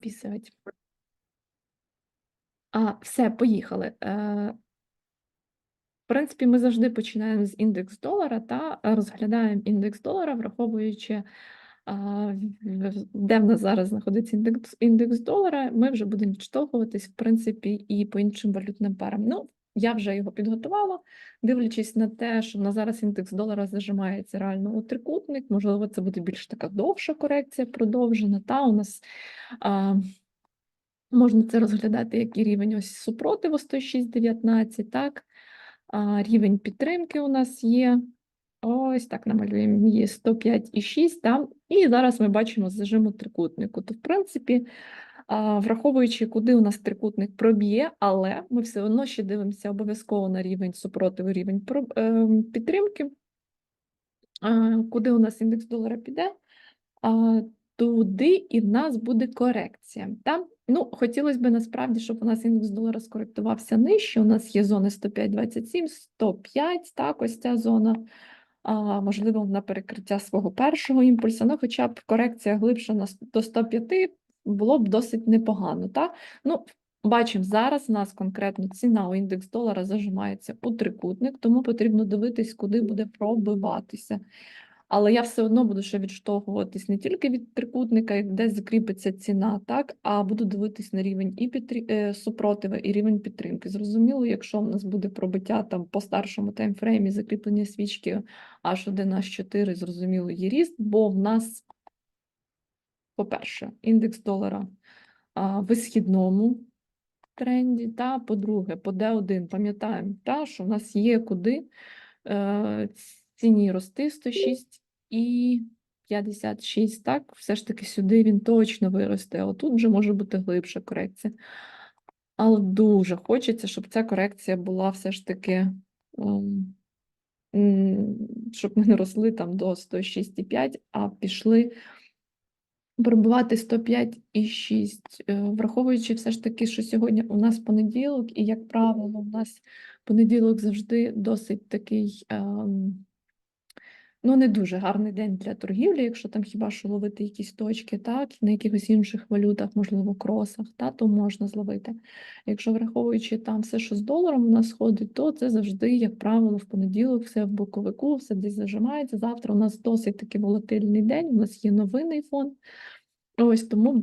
Записувати. А, все, поїхали. Е, в принципі, ми завжди починаємо з індекс долара та розглядаємо індекс долара, враховуючи, де в нас зараз знаходиться індекс, індекс долара, ми вже будемо відштовхуватись, в принципі, і по іншим валютним парам. Ну, я вже його підготувала, дивлячись на те, що на зараз індекс долара зажимається реально у трикутник, можливо, це буде більш така довша корекція, продовжена. Та у нас а, можна це розглядати як і рівень ось супротиву 106,19, так? А, рівень підтримки у нас є. Ось так намалюємо, є 105,6, там, і зараз ми бачимо зажиму трикутнику. То, в принципі, враховуючи, куди у нас трикутник проб'є, але ми все одно ще дивимося обов'язково на рівень супротиву, рівень ем, підтримки, куди у нас індекс долара піде, туди і в нас буде корекція. Та? Ну, хотілося б насправді, щоб у нас індекс долара скоректувався нижче. У нас є зони 105,27, 105, так, ось ця зона. А, можливо, на перекриття свого першого імпульсу, ну, хоча б корекція глибша на до 105 було б досить непогано. Та? Ну, бачимо, зараз у нас конкретно ціна у індекс долара зажимається у трикутник, тому потрібно дивитись, куди буде пробиватися. Але я все одно буду ще відштовхуватись не тільки від трикутника, де закріпиться ціна, так, а буду дивитись на рівень і підтрі... е, і рівень підтримки. Зрозуміло, якщо в нас буде пробиття там по старшому таймфреймі, закріплення свічки H1, H4, зрозуміло, є ріст, бо в нас, по-перше, індекс долара в висхідному тренді, та по-друге, по D1 пам'ятаємо, та, що в нас є куди е, ціні рости 106 і 56, так, все ж таки сюди він точно виросте, а отут вже може бути глибша корекція. Але дуже хочеться, щоб ця корекція була все ж таки, ем, щоб ми не росли там до 106,5, а пішли пробивати 105,6, Е, враховуючи все ж таки, що сьогодні у нас понеділок, і, як правило, у нас понеділок завжди досить такий, ем, ну, не дуже гарний день для торгівлі, якщо там хіба що ловити якісь точки, так, на якихось інших валютах, можливо, кросах, та, то можна зловити. Якщо враховуючи там все, що з доларом у нас ходить, то це завжди, як правило, в понеділок все в боковику, все десь зажимається. Завтра у нас досить таки волатильний день, у нас є новинний фон. Ось тому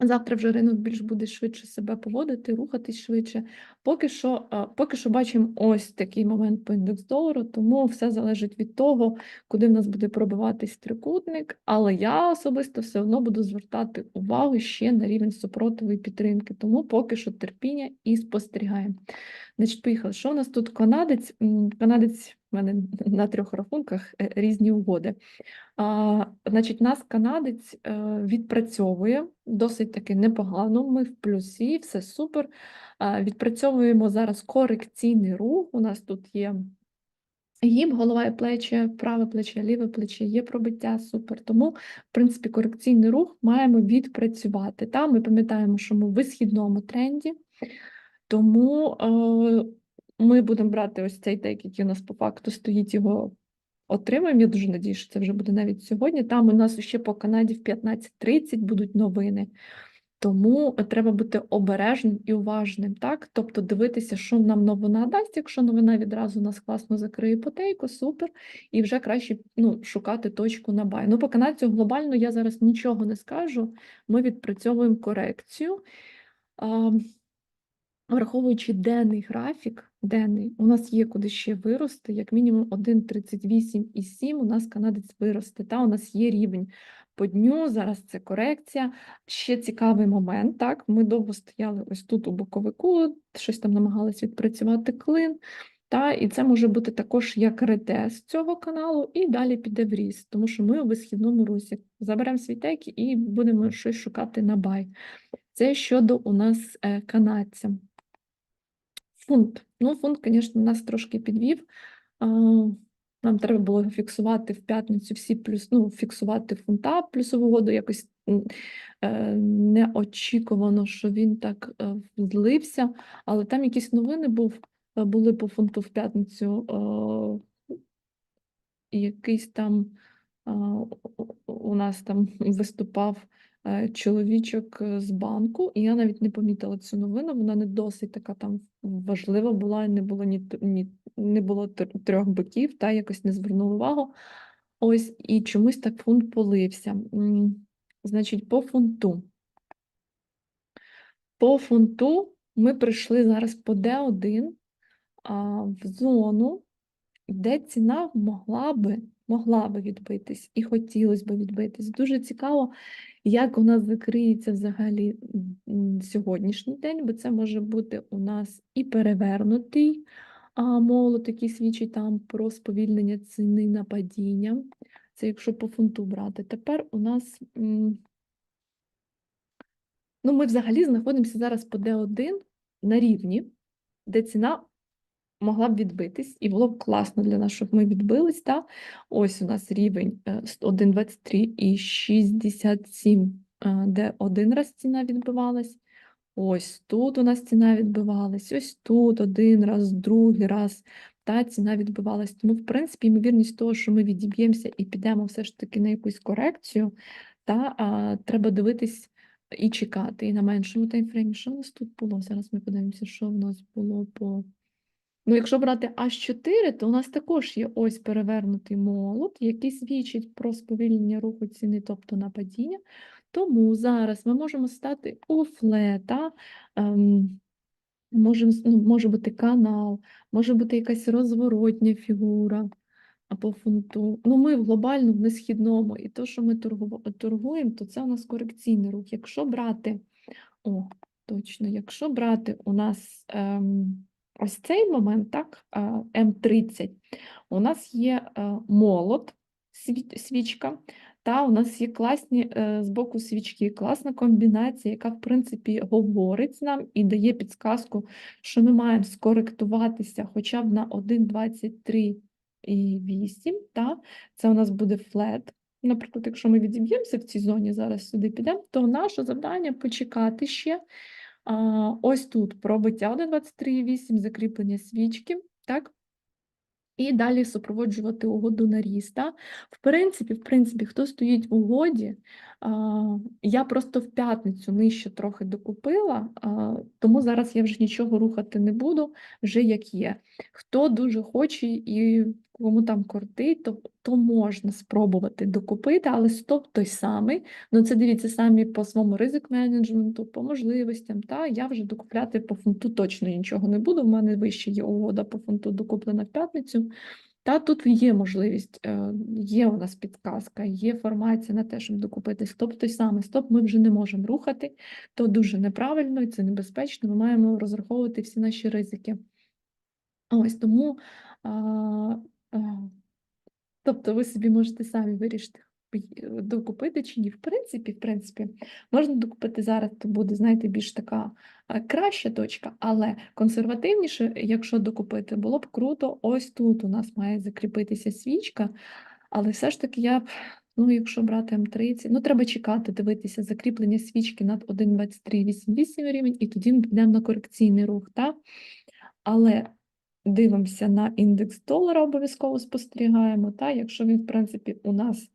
завтра вже ринок більш буде швидше себе поводити, рухатись швидше. Поки що, поки що бачимо ось такий момент по індекс долару, тому все залежить від того, куди в нас буде пробиватись трикутник. Але я особисто все одно буду звертати увагу ще на рівень супротиву і підтримки. Тому поки що терпіння і спостерігаємо. Значить, поїхали. Що у нас тут канадець? Канадець в мене на трьох рахунках е, різні угоди. А, значить, нас канадець е, відпрацьовує досить таки непогано. Ми в плюсі, все супер. А, відпрацьовуємо зараз корекційний рух. У нас тут є гіб, голова і плечі, праве плече, ліве плече, є пробиття, супер. Тому, в принципі, корекційний рух маємо відпрацювати. Та ми пам'ятаємо, що ми в висхідному тренді. Тому е, ми будемо брати ось цей тейк, який у нас по факту стоїть, його отримаємо. Я дуже надію, що це вже буде навіть сьогодні. Там у нас ще по Канаді в 15.30 будуть новини. Тому треба бути обережним і уважним, так? Тобто дивитися, що нам новина дасть. Якщо новина відразу нас класно закриє потейку, супер, і вже краще ну, шукати точку на бай. Ну, по канадцю глобально я зараз нічого не скажу. Ми відпрацьовуємо корекцію. Враховуючи денний графік, денний, у нас є куди ще вирости, як мінімум 1,38,7 у нас канадець виросте. Та у нас є рівень по дню, зараз це корекція. Ще цікавий момент. Так, ми довго стояли ось тут у боковику, щось там намагалися відпрацювати клин. Та, і це може бути також як ретест цього каналу, і далі піде в ріст, тому що ми у висхідному русі заберемо свій тек і будемо щось шукати на бай. Це щодо у нас е, канадця. Фунт. Ну, фунт, звісно, нас трошки підвів. Нам треба було фіксувати в п'ятницю всі плюс, ну, фіксувати фунта плюсову угоду. Якось е, неочікувано, що він так е, злився, але там якісь новини був, е, були по фунту в п'ятницю. Якийсь там у- нас там виступав чоловічок е, з банку, і я навіть не помітила цю новину. Вона не досить така там важлива була, не було ні, ні не було трьох боків, та якось не звернула увагу. Ось і чомусь так фунт полився. Значить, по фунту. По фунту ми прийшли зараз по D1 а, в зону, де ціна могла би, могла би відбитись і хотілося б відбитись. Дуже цікаво, як у нас закриється взагалі сьогоднішній день, бо це може бути у нас і перевернутий молот, який свідчить там про сповільнення ціни на падіння. Це якщо по фунту брати. Тепер у нас. Ну, ми взагалі знаходимося зараз по D1 на рівні, де ціна могла б відбитись, і було б класно для нас, щоб ми відбились. Та? Ось у нас рівень е, 1,23 і 67, е, де один раз ціна відбивалась. Ось тут у нас ціна відбивалась, ось тут один раз, другий раз та ціна відбивалась. Тому, в принципі, ймовірність того, що ми відіб'ємося і підемо все ж таки на якусь корекцію, та а, треба дивитись і чекати. І на меншому таймфреймі. Що в нас тут було? Зараз ми подивимося, що в нас було по. Ну, якщо брати H4, то у нас також є ось перевернутий молот, який свідчить про сповільнення руху ціни, тобто на падіння. Тому зараз ми можемо стати у флета, ем, можем, ну, може бути канал, може бути якась розворотня фігура або фунту. Ну, ми в глобальному, не східному, і то, що ми торгу- торгуємо, то це у нас корекційний рух. Якщо брати, о, точно, якщо брати у нас ем, ось цей момент, так, е, М30, у нас є е, молот, свічка, та у нас є класні е, з боку свічки, класна комбінація, яка, в принципі, говорить нам і дає підсказку, що ми маємо скоректуватися хоча б на 1,23 і 8, та? це у нас буде флет. Наприклад, якщо ми відіб'ємося в цій зоні, зараз сюди підемо, то наше завдання почекати ще. Ось тут пробиття 1,23,8, закріплення свічки, так? І далі супроводжувати угоду на ріст. В принципі, в принципі, хто стоїть в угоді, я просто в п'ятницю нижче трохи докупила, тому зараз я вже нічого рухати не буду, вже як є. Хто дуже хоче і кому там кортить, то, то можна спробувати докупити, але стоп той самий. Ну це дивіться самі по своєму ризик менеджменту, по можливостям. Та я вже докупляти по фунту точно нічого не буду. В мене вище є угода по фунту докуплена в п'ятницю. Та тут є можливість, е, є у нас підказка, є формація на те, щоб докупити стоп той самий стоп. Ми вже не можемо рухати, то дуже неправильно і це небезпечно. Ми маємо розраховувати всі наші ризики. Ось тому. Тобто ви собі можете самі вирішити, докупити чи ні. В принципі, в принципі, можна докупити зараз, то буде, знаєте, більш така е, краща точка, але консервативніше, якщо докупити, було б круто. Ось тут у нас має закріпитися свічка, але все ж таки я б, ну, якщо брати М30, ну треба чекати, дивитися закріплення свічки над 1,2388 рівень, і тоді ми підемо на корекційний рух. Та? Але дивимося на індекс долара, обов'язково спостерігаємо. Та? Якщо він, в принципі, у нас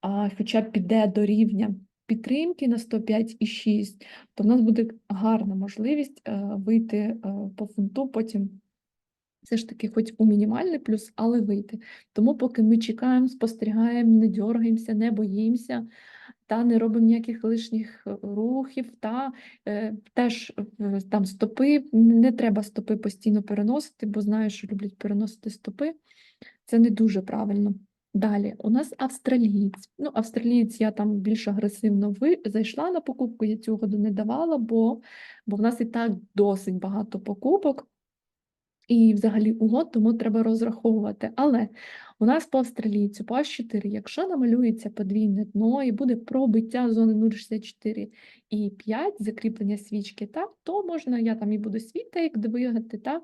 а, хоча б піде до рівня підтримки на 105,6, то в нас буде гарна можливість е, вийти е, по фунту, потім все ж таки, хоч у мінімальний плюс, але вийти. Тому поки ми чекаємо, спостерігаємо, не дергаємося, не боїмося, та не робимо ніяких лишніх е, рухів, та е, теж е, там стопи, не треба стопи постійно переносити, бо знаю, що люблять переносити стопи. Це не дуже правильно. Далі, у нас австралієць. Ну, австралієць я там більш агресивно ви... зайшла на покупку, я угоду не давала, бо, бо в нас і так досить багато покупок і взагалі угод, тому треба розраховувати. Але у нас по австралійцю, по H4, якщо намалюється подвійне дно і буде пробиття зони 0,64 і 5, закріплення свічки, та, то можна, я там і буду свій тейк двигати, та,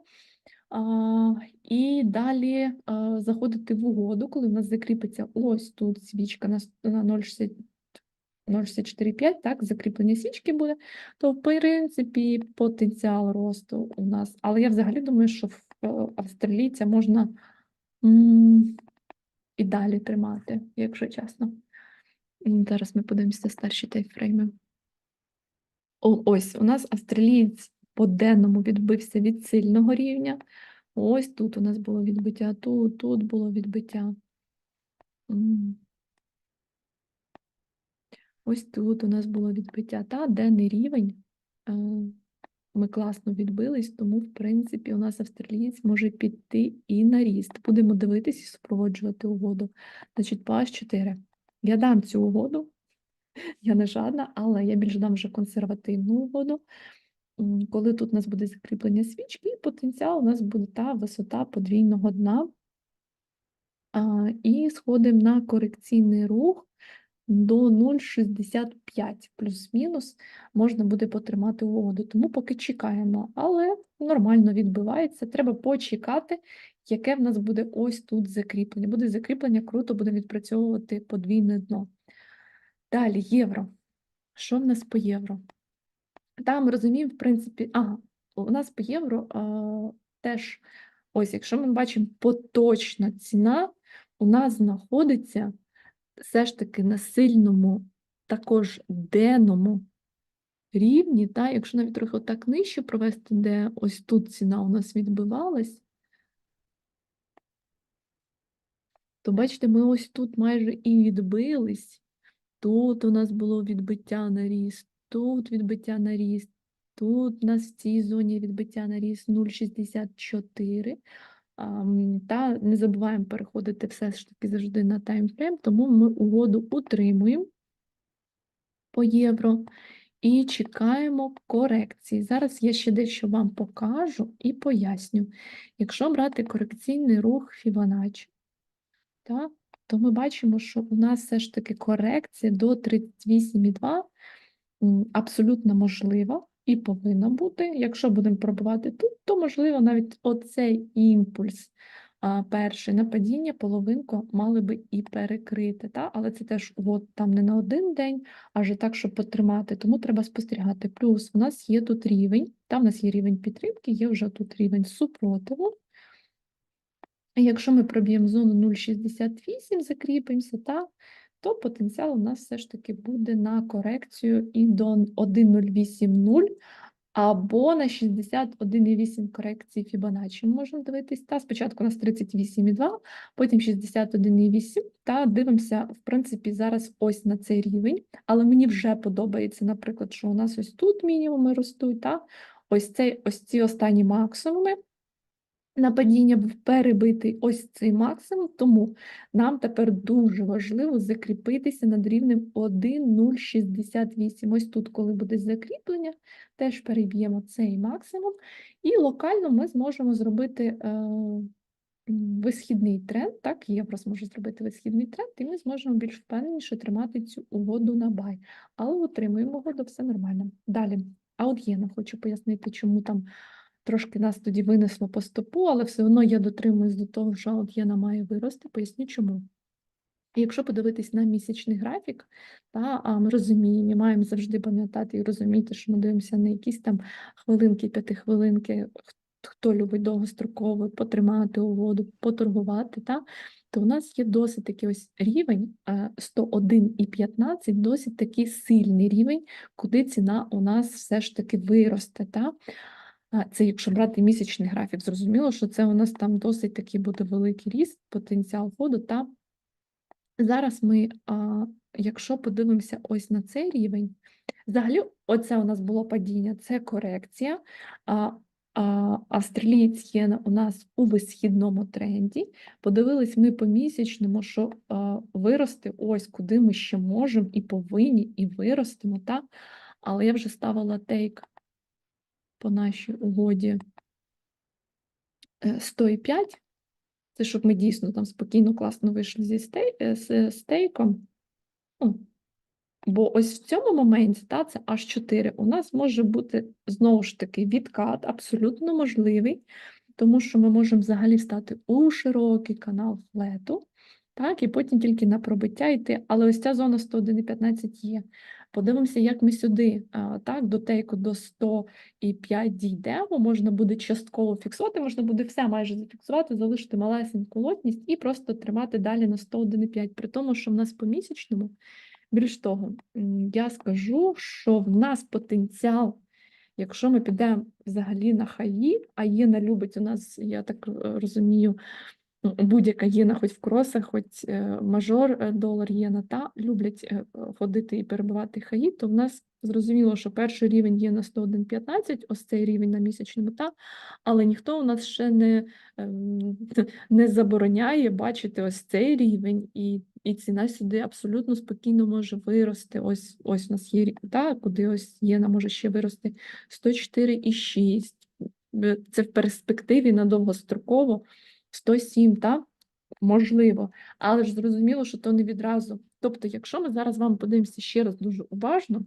а, і далі а, заходити в угоду, коли в нас закріпиться ось тут свічка на, с- на 0,60 0,64,5, так, закріплення свічки буде, то в принципі потенціал росту у нас. Але я взагалі думаю, що в е, австралійця можна і далі тримати, якщо чесно. Зараз ми подивимося старші тайфрейми. О, ось у нас австралієць по денному відбився від сильного рівня. Ось тут у нас було відбиття, тут, тут було відбиття. Ось тут у нас було відбиття. Та денний рівень. е, Ми класно відбились, тому, в принципі, у нас австралієць може піти і на ріст. Будемо дивитись і супроводжувати угоду. Значить, по H4. Я дам цю угоду. Я не жадна, але я більш дам вже консервативну угоду. Коли тут у нас буде закріплення свічки, потенціал у нас буде та висота подвійного дна. І сходимо на корекційний рух до 0,65 плюс-мінус можна буде потримати угоду. Тому поки чекаємо, але нормально відбивається. Треба почекати, яке в нас буде ось тут закріплення. Буде закріплення, круто буде відпрацьовувати подвійне дно. Далі євро. Що в нас по євро? Там розуміємо, в принципі, ага, у нас по євро а, теж, ось, якщо ми бачимо поточна ціна, у нас знаходиться все ж таки на сильному, також денному рівні, та, якщо навіть трохи отак нижче провести, де ось тут ціна у нас відбивалась, то бачите, ми ось тут майже і відбились. Тут у нас було відбиття на ріст, тут відбиття на ріст, тут у нас в цій зоні відбиття на ріст 0,64. Та не забуваємо переходити все ж таки завжди на таймфрейм, тому ми угоду утримуємо по євро і чекаємо корекції. Зараз я ще дещо вам покажу і поясню. Якщо брати корекційний рух Fibonacci, то ми бачимо, що у нас все ж таки корекція до 38,2 абсолютно можлива і повинна бути. Якщо будемо пробувати тут, то можливо навіть оцей імпульс перший на падіння половинку мали би і перекрити. Та? Але це теж от, там не на один день, а вже так, щоб потримати. Тому треба спостерігати. Плюс у нас є тут рівень, там у нас є рівень підтримки, є вже тут рівень супротиву. Якщо ми проб'ємо зону 0,68, закріпимося, та, то потенціал у нас все ж таки буде на корекцію і до 1,080 або на 61,8 корекції Fibonacci. Ми можемо дивитись, та спочатку у нас 38,2, потім 61,8, та дивимося, в принципі, зараз ось на цей рівень, але мені вже подобається, наприклад, що у нас ось тут мінімуми ростуть, та ось, цей, ось ці останні максимуми, на падіння був перебитий ось цей максимум, тому нам тепер дуже важливо закріпитися над рівнем 1,068. Ось тут, коли буде закріплення, теж переб'ємо цей максимум, і локально ми зможемо зробити е, висхідний тренд, так, євро зможе зробити висхідний тренд, і ми зможемо більш впевненіше тримати цю угоду на бай. Але утримуємо угоду, все нормально. Далі, а от єна хочу пояснити, чому там Трошки нас тоді винесло по стопу, але все одно я дотримуюсь до того, що от єна має вирости. Поясню чому. Якщо подивитись на місячний графік, та, ми розуміємо, і маємо завжди пам'ятати і розуміти, що ми дивимося на якісь там хвилинки, п'ятихвилинки, хто любить довгостроково потримати угоду, поторгувати, та, то у нас є досить такий ось рівень е, 101,15, досить такий сильний рівень, куди ціна у нас все ж таки виросте. Та. Це якщо брати місячний графік, зрозуміло, що це у нас там досить такий буде великий ріст, потенціал входу. Та зараз ми, якщо подивимося ось на цей рівень, взагалі, оце у нас було падіння, це корекція. Австралієць є у нас у висхідному тренді. Подивились ми по місячному, що вирости ось куди ми ще можемо і повинні, і виростемо, та? Але я вже ставила тейк по нашій угоді е, 105. Це щоб ми дійсно там спокійно, класно вийшли зі стей, е, з стейком. Ну, бо ось в цьому моменті, та, це аж 4, у нас може бути знову ж таки відкат, абсолютно можливий, тому що ми можемо взагалі стати у широкий канал флету, так, і потім тільки на пробиття йти. Але ось ця зона 101,15 є. Подивимося, як ми сюди, так, до тейку до 105 дійдемо, можна буде частково фіксувати, можна буде все майже зафіксувати, залишити малесеньку лотність і просто тримати далі на 101,5, при тому, що в нас по місячному Більш того, я скажу, що в нас потенціал, якщо ми підемо взагалі на хаї, а Єна любить у нас, я так е, розумію, будь-яка єна, хоч в кросах, хоч е, мажор е, долар єна, та люблять е, ходити і перебувати хаї, то в нас зрозуміло, що перший рівень є на 101.15, ось цей рівень на місячному, та, але ніхто у нас ще не, ем, не забороняє бачити ось цей рівень, і, і ціна сюди абсолютно спокійно може вирости. Ось, ось у нас є та, куди ось єна може ще вирости 104,6. Е, Це в перспективі на довгостроково 107, так? Можливо, але ж зрозуміло, що то не відразу. Тобто, якщо ми зараз вам подивимося ще раз дуже уважно,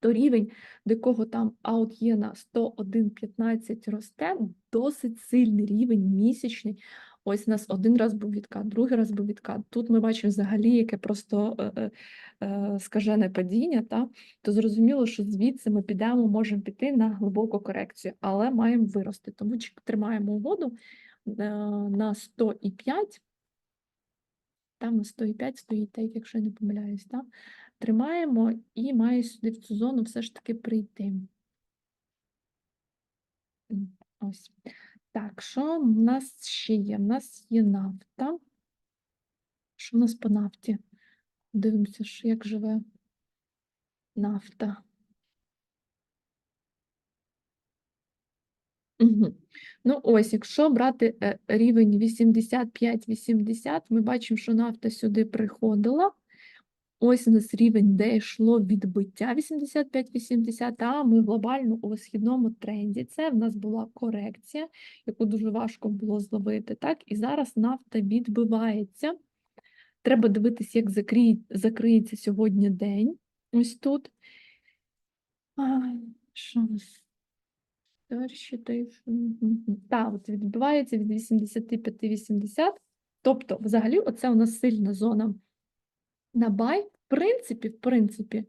то рівень, до якого там аут є на 101,15 росте, досить сильний рівень місячний. Ось у нас один раз був відкат, другий раз був відкат. Тут ми бачимо взагалі, яке просто е, е, е, скажене падіння, та? то зрозуміло, що звідси ми підемо, можемо піти на глибоку корекцію, але маємо вирости. Тому тримаємо угоду на 100,5, там на 100,5 стоїть тейк, якщо я не помиляюсь, так? Тримаємо і має сюди в цю зону все ж таки прийти. Ось. Так, що в нас ще є? В нас є нафта. Що в нас по нафті? Дивимося, як живе нафта. Угу. Ну, ось, якщо брати е, рівень 85-80, ми бачимо, що нафта сюди приходила. Ось у нас рівень, де йшло відбиття 85-80, а ми глобально у східному тренді. Це в нас була корекція, яку дуже важко було зловити. Так, і зараз нафта відбивається. Треба дивитися, як закриє, закриється сьогодні день. Ось тут. А, що у нас? Перші Так, от відбивається від 85-80. Тобто, взагалі, оце у нас сильна зона на бай. В принципі, в принципі,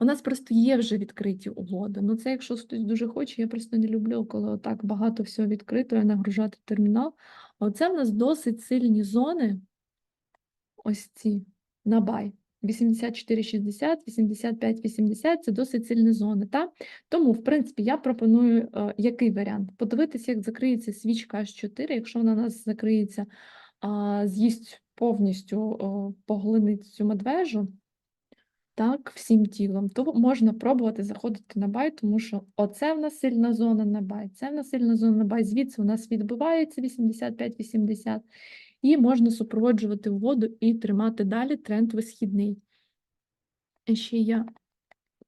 у нас просто є вже відкриті угоди. Ну, це якщо хтось дуже хоче, я просто не люблю, коли отак багато всього відкрито і нагружати термінал. Оце в нас досить сильні зони, ось ці на бай. 84,60, 85,80 це досить сильні зони. Та? Тому, в принципі, я пропоную е, який варіант? Подивитися, як закриється свічка H4, якщо вона у нас закриється, а, з'їсть повністю, о, поглинить цю медвежу, так, всім тілом, то можна пробувати заходити на бай, тому що оце в нас сильна зона на бай, це в нас сильна зона на бай, звідси у нас відбивається 85-80, і можна супроводжувати воду і тримати далі тренд висхідний. І ще я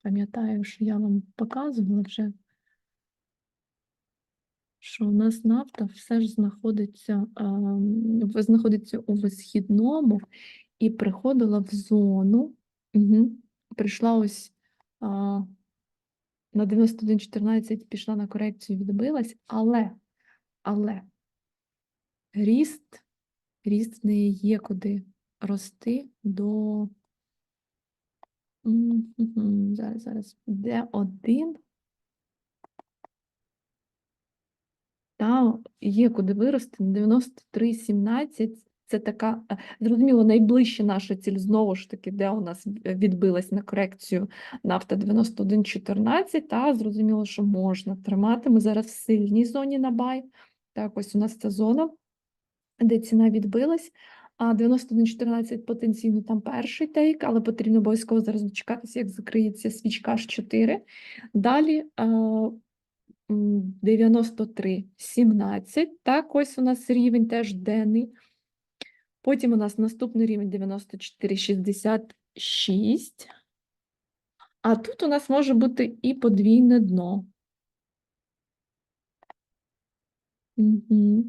пам'ятаю, що я вам показувала вже, що у нас нафта все ж знаходиться, в- знаходиться у висхідному і приходила в зону. Угу. Прийшла ось а, на 91.14 пішла на корекцію, відбилась, але, але ріст, ріст в неї є куди рости до. Зараз, зараз. Де один? Та є куди вирости 93,17. Це така, е, зрозуміло, найближча наша ціль знову ж таки, де у нас відбилась на корекцію нафта 91,14. Та зрозуміло, що можна тримати. Ми зараз в сильній зоні на бай. Так, ось у нас ця зона, де ціна відбилась. А 91,14 потенційно там перший тейк, але потрібно обов'язково зараз дочекатися, як закриється свічка H4. Далі е, 93,17. Так, ось у нас рівень теж денний. Потім у нас наступний рівень 94,66. А тут у нас може бути і подвійне дно. Угу.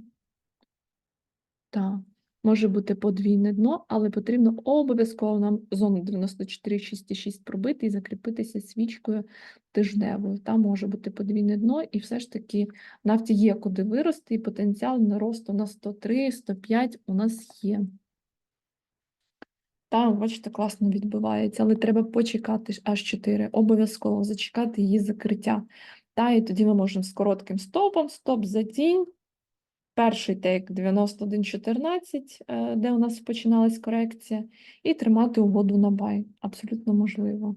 Так, може бути подвійне дно, але потрібно обов'язково нам зону 94,66 пробити і закріпитися свічкою тижневою. Там може бути подвійне дно, і все ж таки нафті є куди вирости, і потенціал на росту на 103, 105 у нас є. Там, бачите, класно відбувається, але треба почекати аж 4, обов'язково зачекати її закриття. Та, і тоді ми можемо з коротким стопом, стоп за тінь, перший тейк 91.14, е, де у нас починалась корекція, і тримати угоду на бай. Абсолютно можливо.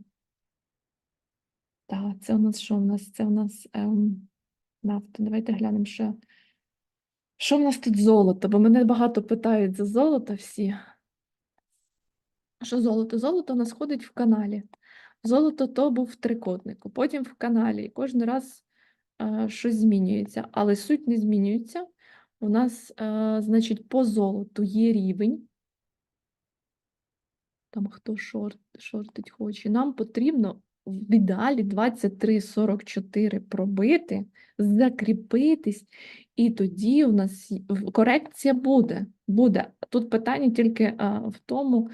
Так, це у нас що у нас? Це у нас ем, нафта. Давайте глянемо ще. Що в нас тут золото? Бо мене багато питають за золото всі. Що золото? Золото у нас ходить в каналі. Золото то був в трикутнику, потім в каналі. І кожен раз е, щось змінюється, але суть не змінюється. У нас, значить, по золоту є рівень. Там хто шорт, шортить хоче. Нам потрібно в ідеалі 23,44 пробити, закріпитись, і тоді у нас корекція буде. буде. Тут питання тільки в тому,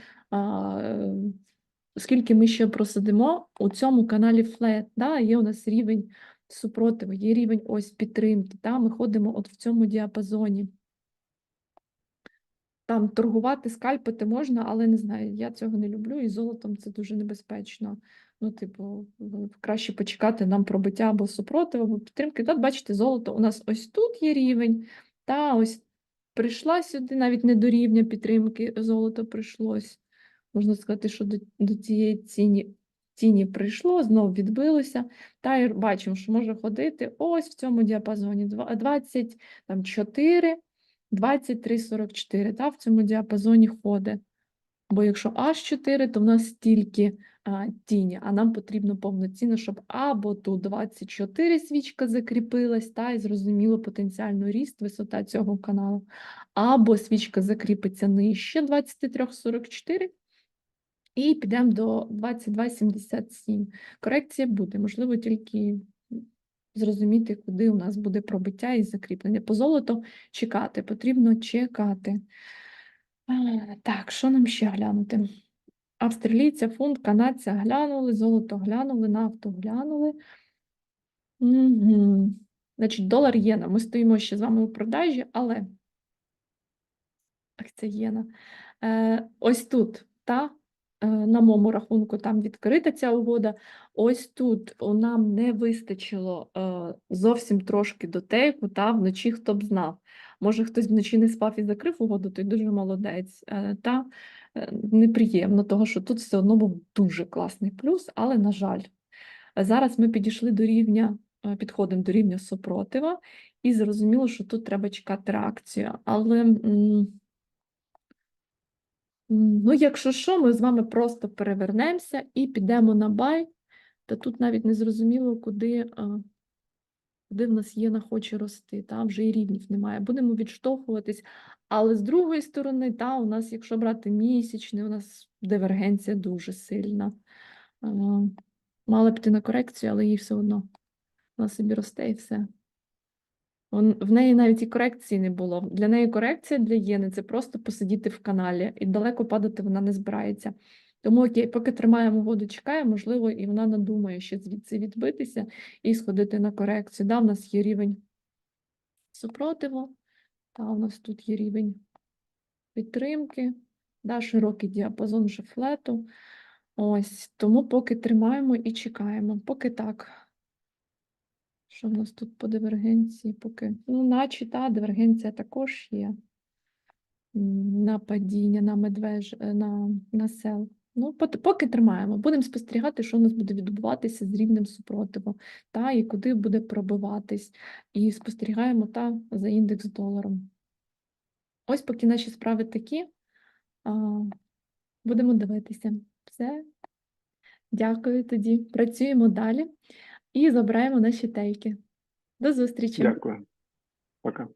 скільки ми ще просидимо у цьому каналі флет. Да? Є у нас рівень супротиву, є рівень ось підтримки. Да? Ми ходимо от в цьому діапазоні. Там торгувати, скальпити можна, але не знаю, я цього не люблю, і золотом це дуже небезпечно. Ну, типу, краще почекати нам пробиття або супротиву, або підтримки. От бачите, золото у нас ось тут є рівень, та ось прийшла сюди, навіть не до рівня підтримки золото прийшлось. Можна сказати, що до, до цієї ціні, тіні прийшло, знов відбилося. Та й бачимо, що може ходити ось в цьому діапазоні два- 24, 23,44, та, в цьому діапазоні ходить. Бо якщо аж 4, то в нас тільки а, тіні, а нам потрібно повноцінно, щоб або тут 24 свічка закріпилась, та, і зрозуміло потенціальний ріст, висота цього каналу, або свічка закріпиться нижче 23,44, і підемо до 22,77. Корекція буде, можливо, тільки зрозуміти, куди у нас буде пробиття і закріплення. По золоту чекати, потрібно чекати. Так, що нам ще глянути? Австралійця, фунт, канадця глянули, золото глянули, нафту глянули. Угу. Значить, долар єна. Ми стоїмо ще з вами у продажі, але Ах, це єна. Е, ось тут, та, е, на моєму рахунку, там відкрита ця угода. Ось тут нам не вистачило е, зовсім трошки до тейку, та, вночі хто б знав. Може, хтось вночі не спав і закрив угоду, той дуже молодець. Е, та, е, неприємно, того, що тут все одно був дуже класний плюс, але, на жаль, зараз ми підійшли до рівня, е, підходимо до рівня супротива, і зрозуміло, що тут треба чекати реакцію. Але. Ну, якщо що, ми з вами просто перевернемося і підемо на бай, та тут навіть не зрозуміло, куди, куди в нас є на хоче рости, та вже і рівнів немає. Будемо відштовхуватись, але з другої сторони, та, у нас, якщо брати місячний, у нас дивергенція дуже сильна. Мала піти на корекцію, але їй все одно вона собі росте і все. В неї навіть і корекції не було. Для неї корекція для Єни це просто посидіти в каналі, і далеко падати вона не збирається. Тому окей, поки тримаємо воду, чекаємо, можливо, і вона надумає ще звідси відбитися і сходити на корекцію. Да, в нас є рівень супротиву, та у нас тут є рівень підтримки, да, широкий діапазон вже. Ось, тому поки тримаємо і чекаємо. Поки так. Що в нас тут по дивергенції? Поки, ну, наче та дивергенція також є. На падіння, на медвеж, е, на, на сел. Ну, поки тримаємо. Будемо спостерігати, що у нас буде відбуватися з рівнем супротиву, та, і куди буде пробиватись. І спостерігаємо та, за індекс доларом. Ось поки наші справи такі. Будемо дивитися. Все. Дякую тоді. Працюємо далі і забираємо наші тейки. До зустрічі. Дякую. Пока.